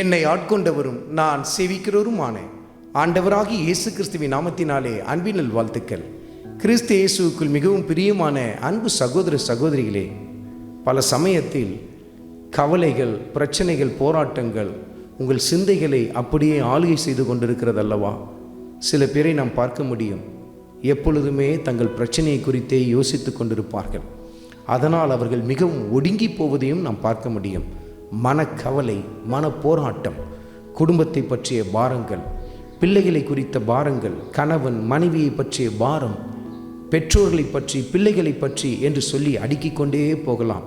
என்னை ஆட்கொண்டவரும் நான் சேவிக்கிறவருமான. ஆண்டவராகி இயேசு கிறிஸ்துவின் நாமத்தினாலே அன்பினல் வாழ்த்துக்கள் கிறிஸ்து இயேசுவுக்குள் மிகவும் பிரியமான அன்பு சகோதர சகோதரிகளே பல சமயத்தில் கவலைகள் பிரச்சனைகள் போராட்டங்கள் உங்கள் சிந்தைகளை அப்படியே ஆளுகை செய்து கொண்டிருக்கிறதல்லவா? சில பேரை நாம் பார்க்க முடியும். எப்பொழுதுமே தங்கள் பிரச்சனையை குறித்தே யோசித்து கொண்டிருப்பார்கள். அதனால் அவர்கள் மிகவும் ஒடுங்கி போவதையும் நாம் பார்க்க முடியும். மனக்கவலை மன போராட்டம் குடும்பத்தை பற்றிய பாரங்கள் பிள்ளைகளை குறித்த பாரங்கள் கணவன் மனைவியை பற்றிய பாரம் பெற்றோர்களை பற்றி பிள்ளைகளை பற்றி என்று சொல்லி அடுக்கிக் கொண்டே போகலாம்.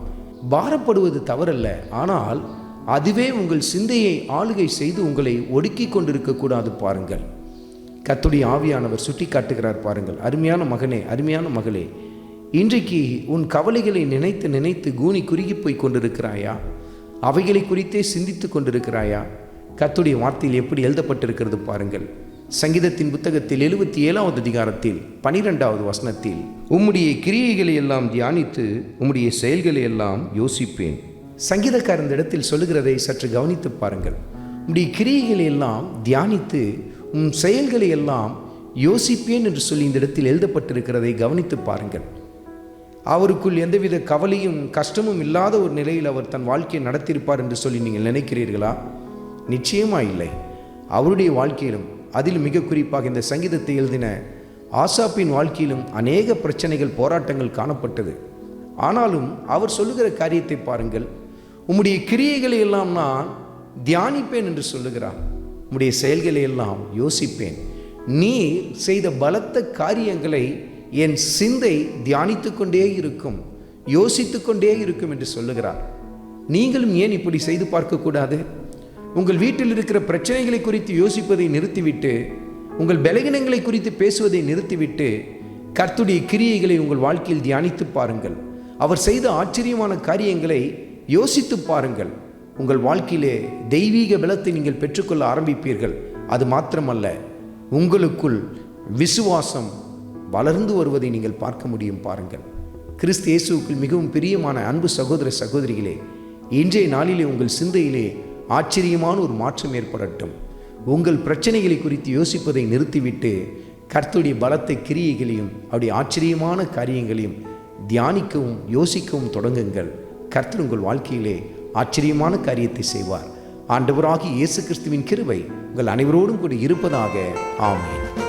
பாரப்படுவது தவறல்ல. ஆனால் அதுவே உங்கள் சிந்தையை ஆளுகை செய்து உங்களை ஒடுக்கிக் கொண்டிருக்கக்கூடாது பாருங்கள். கத்துடைய ஆவியானவர் சுட்டி காட்டுகிறார் பாருங்கள். அருமையான மகனே அருமையான மகளே இன்றைக்கு உன் கவலைகளை நினைத்து நினைத்து கூனி குறுகி போய் கொண்டிருக்கிறாயா? அவைகளை குறித்தே சிந்தித்து கொண்டிருக்கிறாயா? கத்துடைய வார்த்தையில் எப்படி எழுதப்பட்டிருக்கிறது பாருங்கள். சங்கீதத்தின் புத்தகத்தில் எழுபத்தி ஏழாவது அதிகாரத்தில் பனிரெண்டாவது வசனத்தில் உம்முடைய கிரியைகளை எல்லாம் தியானித்து உம்முடைய செயல்களை எல்லாம் யோசிப்பேன். சங்கீதக்கார் இந்த இடத்தில் சொல்லுகிறதை சற்று கவனித்து பாருங்கள். உம்முடைய கிரியைகளை எல்லாம் தியானித்து உம் செயல்களை எல்லாம் யோசிப்பேன் என்று சொல்லி இந்த இடத்தில் எழுதப்பட்டிருக்கிறதை கவனித்து பாருங்கள். அவருக்குள் எந்தவித கவலையும் கஷ்டமும் இல்லாத ஒரு நிலையில் அவர் தன் வாழ்க்கையை நடத்தியிருப்பார் என்று சொல்லி நீங்கள் நினைக்கிறீர்களா? நிச்சயமா இல்லை. அவருடைய வாழ்க்கையிலும் அதில் மிக குறிப்பாக இந்த சங்கீதத்தை எழுதின ஆசாப்பின் வாழ்க்கையிலும் அநேக பிரச்சனைகள் போராட்டங்கள் காணப்பட்டது. ஆனாலும் அவர் சொல்லுகிற காரியத்தை பாருங்கள். உம்முடைய கிரியைகளை எல்லாம் நான் தியானிப்பேன் என்று சொல்லுகிறார். உம்முடைய செயல்களை எல்லாம் யோசிப்பேன். நீ செய்த பலத்த காரியங்களை என் சிந்தை தியானித்து கொண்டே இருக்கும் யோசித்து கொண்டே இருக்கும் என்று சொல்லுகிறார். நீங்களும் ஏன் இப்படி செய்து பார்க்கக்கூடாது? உங்கள் வீட்டில் இருக்கிற பிரச்சனைகளை குறித்து யோசிப்பதை நிறுத்திவிட்டு உங்கள் பலகினங்களை குறித்து பேசுவதை நிறுத்திவிட்டு கர்த்துடைய கிரியைகளை உங்கள் வாழ்க்கையில் தியானித்து பாருங்கள். அவர் செய்த ஆச்சரியமான காரியங்களை யோசித்து பாருங்கள். உங்கள் வாழ்க்கையிலே தெய்வீக பலத்தை நீங்கள் பெற்றுக்கொள்ள ஆரம்பிப்பீர்கள். அது மாத்திரமல்ல உங்களுக்குள் விசுவாசம் வளர்ந்து வருவதை நீங்கள் பார்க்க முடியும் பாருங்கள். கிறிஸ்து இயேசுக்குள் மிகவும் பிரியமான அன்பு சகோதர சகோதரிகளே இன்றைய நாளிலே உங்கள் சிந்தையிலே ஆச்சரியமான ஒரு மாற்றம் ஏற்படட்டும். உங்கள் பிரச்சனைகளை குறித்து யோசிப்பதை நிறுத்திவிட்டு கர்த்துடைய பலத்தை கிரியைகளையும் அவருடைய ஆச்சரியமான காரியங்களையும் தியானிக்கவும் யோசிக்கவும் தொடங்குங்கள். கர்த்தர் உங்கள் வாழ்க்கையிலே ஆச்சரியமான காரியத்தை செய்வார். ஆண்டவராகி இயேசு கிறிஸ்துவின் கிருவை உங்கள் அனைவரோடும் கூட இருப்பதாக. ஆமேன்.